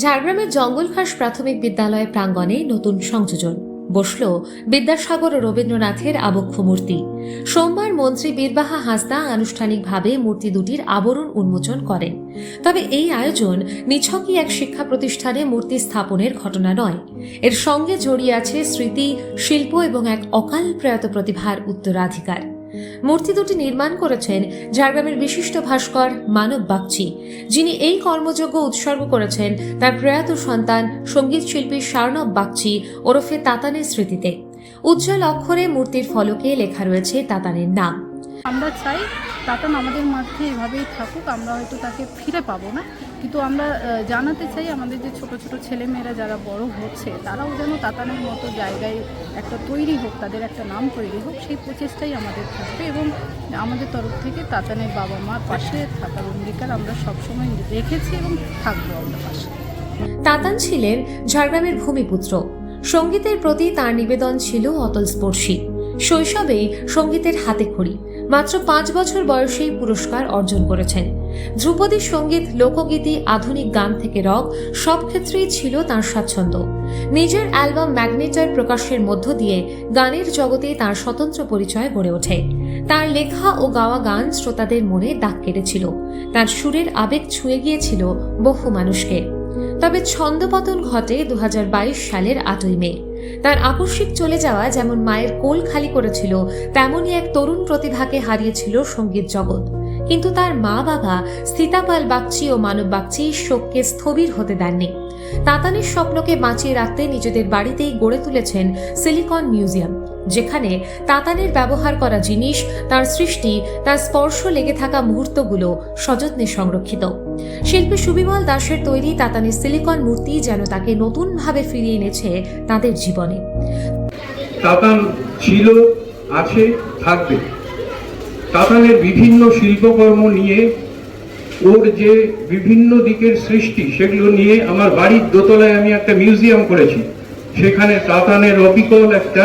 ঝাড়গ্রামের জঙ্গলঘাস প্রাথমিক বিদ্যালয় প্রাঙ্গণে নতুন সংযোজন। বসল বিদ্যাসাগর ও রবীন্দ্রনাথের আবক্ষ মূর্তি। সোমবার মন্ত্রী বীরবাহা হাসদা আনুষ্ঠানিকভাবে মূর্তি দুটির আবরণ উন্মোচন করেন। তবে এই আয়োজন নিছকই এক শিক্ষা প্রতিষ্ঠানে মূর্তি স্থাপনের ঘটনা নয়। এর সঙ্গে জড়িয়ে আছে স্মৃতি, শিল্প এবং এক অকাল প্রয়াত প্রতিভার উত্তরাধিকার। মূর্তি দুটি নির্মাণ করেছেন ঝাড়গ্রামের বিশিষ্ট ভাস্কর মানব বাগচি, যিনি এই কর্মযোগ্য উৎসর্গ করেছেন তার প্রয়াত সন্তান সংগীত শিল্পী শার্ণব বাগচি ওরফে তাতানের স্মৃতিতে। উজ্জ্বল অক্ষরে মূর্তির ফলকে লেখা রয়েছে তাতানের নাম। আমরা চাই তাতান আমাদের মধ্যে এভাবেই থাকুক, আমরা হয়তো তাকে ফিরে পাবো না। কিন্তু আমরা জানাতে চাই আমাদের যে ছোট ছোট ছেলেমেয়েরা যারা বড় হচ্ছে, তারাও যেন তাতানের মতো জায়গায় একটা তৈরি হোক, তাদের একটা নাম তৈরি হোক, সেই প্রচেষ্টাই আমাদের থাকবে এবং আমাদের তরফ থেকে তাতানের বাবা মার পাশে থাকার অঙ্গীকার আমরা সবসময় রেখেছি এবং থাকব আমরা পাশে। তাতান ছিলেন ঝাড়গ্রামের ভূমিপুত্র। সঙ্গীতের প্রতি তার নিবেদন ছিল অতলস্পর্শী। শৈশবেই সঙ্গীতের হাতে খড়ি। মাত্র পাঁচ বছর বয়সেই পুরস্কার অর্জন করেছেন। ধ্রুপদী সংগীত, লোকগীতি, আধুনিক গান থেকে রক সব ক্ষেত্রেই ছিল তার স্বাচ্ছন্দ্য। নিজের অ্যালবাম ম্যাগনেটার প্রকাশের মধ্য দিয়ে গানের জগতে তার স্বতন্ত্র পরিচয় গড়ে ওঠে। তার লেখা ও গাওয়া গান শ্রোতাদের মনে দাগ কেটেছিল। তার সুরের আবেগ ছুঁয়ে গিয়েছিল বহু মানুষকে। তবে ছন্দপতন ঘটে দু হাজার বাইশ সালের আটই মে। তার আকস্মিক চলে যাওয়া যেমন মায়ের কোল খালি করেছিল, তেমনই এক তরুণ প্রতিভাকে হারিয়েছিল সংগীত জগৎ। কিন্তু তার মা বাবা স্থিতাপাল বাগচি ও মানব বাগচি শোককে স্থবির হতে দেননি। তাতানের স্বপ্নকে বাঁচিয়ে রাখতে নিজেদের বাড়িতেই গড়ে তুলেছেন সিলিকন মিউজিয়াম, যেখানে তাতানের ব্যবহার করা জিনিস, তার সৃষ্টি, তার স্পর্শ লেগে থাকা মুহূর্তগুলো সযত্নে সংরক্ষিত। শিল্পী সুবিমল দাসের তৈরি তাতানের সিলিকন মূর্তি যেন তাকে নতুনভাবে ফিরিয়ে এনেছে তাদের জীবনে। তাতান ছিল, আছে, থাকবে। তাতানের বিভিন্ন শিল্পকর্ম নিয়ে ওর যে বিভিন্ন দিকের সৃষ্টি, সেগুলো নিয়ে আমার বাড়ির দোতলায় আমি একটা মিউজিয়াম করেছি। সেখানে তাতানের অবিকল একটা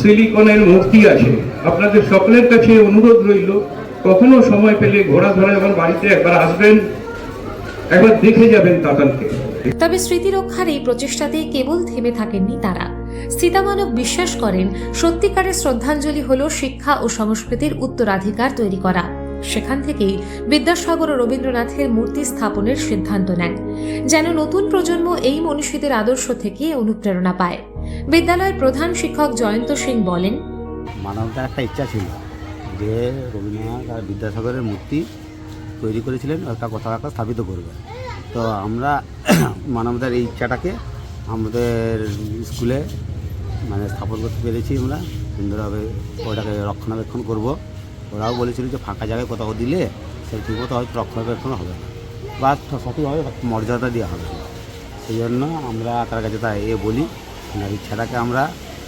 সিলিকনের মূর্তি আছে। আপনাদের সকলের কাছে অনুরোধ রইল, কখনো সময় পেলে ঘোরা ধরে আমার বাড়িতে একবার আসবেন, একবার দেখে যাবেন তাতানকে তবে স্মৃতি রক্ষার এই প্রচেষ্টাতে কেবল থেমে থাকেননি তারা। স্থিতামানব বিশ্বাস করেন, সত্যিকারের শ্রদ্ধাঞ্জলি হল শিক্ষা ও সংস্কৃতির উত্তরাধিকার তৈরি করা। সেখান থেকেই বিদ্যাসাগর ও রবীন্দ্রনাথের মূর্তি স্থাপনের সিদ্ধান্ত নেন, যেন নতুন প্রজন্ম এই মনীষীদের আদর্শ থেকে অনুপ্রেরণা পায়। বিদ্যালয়ের প্রধান শিক্ষক জয়ন্ত সিং বলেন, মানবতার একটা ইচ্ছা ছিল যে রবীন্দ্রনাথ আর বিদ্যাসাগরের মূর্তি তৈরি করেছিলেন একটা একটা স্থাপিত করবে তো আমরা মানে আমাদের এই ইচ্ছাটাকে আমাদের স্কুলে মানে স্থাপন করতে পেরেছি আমরা। সুন্দরভাবে ওটাকে রক্ষণাবেক্ষণ করব। ওরাও বলেছিল যে ফাঁকা জায়গায় কোথাও দিলে সে ঠিকমতো হয়তো রক্ষণাবেক্ষণ হবে। বা সঠিকভাবে মর্যাদা দেওয়া হবে। সেই জন্য আমরা তার কাছে তাই এ বলি ইচ্ছাটাকে আমরা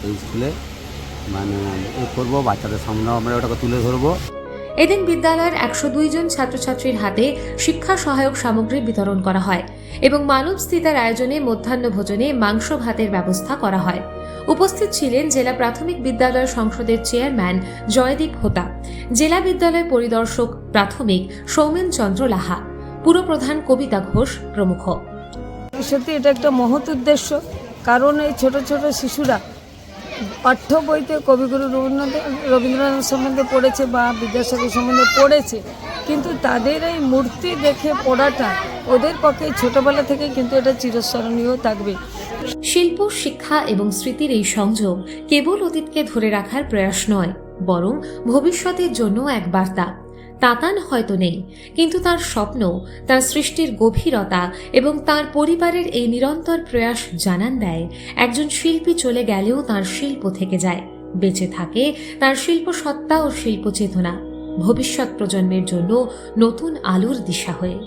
এই স্কুলে মানে এ করব, বাচ্চাদের সামনেও আমরা ওটাকে তুলে ধরবো। এদিন বিদ্যালয়ের একশো জন ছাত্রছাত্রীর হাতে শিক্ষা সহায়ক সামগ্রী বিতরণ করা হয় এবং মানব স্থিতার আয়োজনে মধ্যাহ্ন ভোজনে মাংস ভাতের ব্যবস্থা করা হয়। উপস্থিত ছিলেন জেলা প্রাথমিক বিদ্যালয় সংসদের চেয়ারম্যান জয়দীপ হোতা, জেলা বিদ্যালয় পরিদর্শক প্রাথমিক সৌমেন চন্দ্র লাহা পুরপ্রধান কবিতা ঘোষ প্রমুখ। সত্যি এটা একটা মহৎ উদ্দেশ্য, কারণ এই ছোট ছোট শিশুরা পাঠ্য বইতে কবিগুরু রবীন্দ্রনাথ রবীন্দ্রনাথ সম্বন্ধে পড়েছে বা বিদ্যাসাগর সম্বন্ধে পড়েছে, কিন্তু তাদের এই মূর্তি দেখে পড়াটা ওদের পক্ষে ছোটবেলা থেকে কিন্তু এটা চিরস্মরণীয় থাকবে। শিল্প, শিক্ষা এবং স্মৃতির এই সংযোগ কেবল অতীতকে ধরে রাখার প্রয়াস নয়, বরং ভবিষ্যতের জন্য এক বার্তা। তাতান হয়তো নেই, কিন্তু তার স্বপ্ন, তার সৃষ্টির গভীরতা এবং তার পরিবারের এই নিরন্তর প্রয়াস জানান দেয়, একজন শিল্পী চলে গেলেও তার শিল্প থেকে যায়, বেঁচে থাকে তার শিল্প সত্তা ও শিল্প চেতনা, ভবিষ্যৎ প্রজন্মের জন্য নতুন আলোর দিশা হয়ে।